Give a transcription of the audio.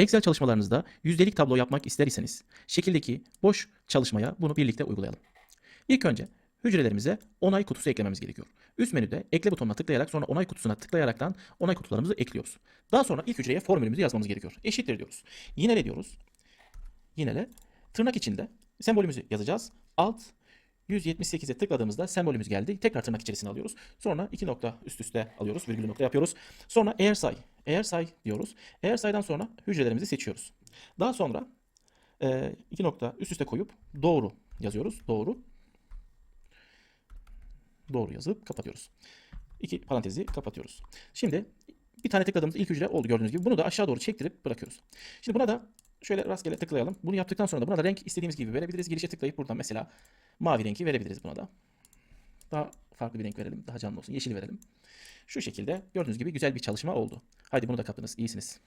Excel çalışmalarınızda yüzdelik tablo yapmak ister iseniz şekildeki boş çalışmaya bunu birlikte uygulayalım. İlk önce hücrelerimize onay kutusu eklememiz gerekiyor. Üst menüde ekle butonuna tıklayarak sonra onay kutusuna tıklayaraktan onay kutularımızı ekliyoruz. Daha sonra ilk hücreye formülümüzü yazmamız gerekiyor. Eşittir diyoruz. Yinele diyoruz. Yinele. Tırnak içinde sembolümüzü yazacağız. Alt 178'e tıkladığımızda sembolümüz geldi. Tekrar tırnak içerisine alıyoruz. Sonra iki nokta üst üste alıyoruz. Virgül nokta yapıyoruz. Sonra eğer say. Eğer say diyoruz. Eğer saydan sonra hücrelerimizi seçiyoruz. Daha sonra e, iki nokta üst üste koyup doğru yazıyoruz. Doğru. Doğru yazıp kapatıyoruz. İki parantezi kapatıyoruz. Şimdi bir tane tıkladığımız ilk hücre oldu gördüğünüz gibi. Bunu da aşağı doğru çektirip bırakıyoruz. Şimdi buna da şöyle rastgele tıklayalım. Bunu yaptıktan sonra da buna da renk istediğimiz gibi verebiliriz. Girişe tıklayıp buradan mesela mavi renki verebiliriz buna da. Daha farklı bir renk verelim. Daha canlı olsun. Yeşil verelim. Şu şekilde gördüğünüz gibi güzel bir çalışma oldu. Haydi bunu da kapınız. İyisiniz.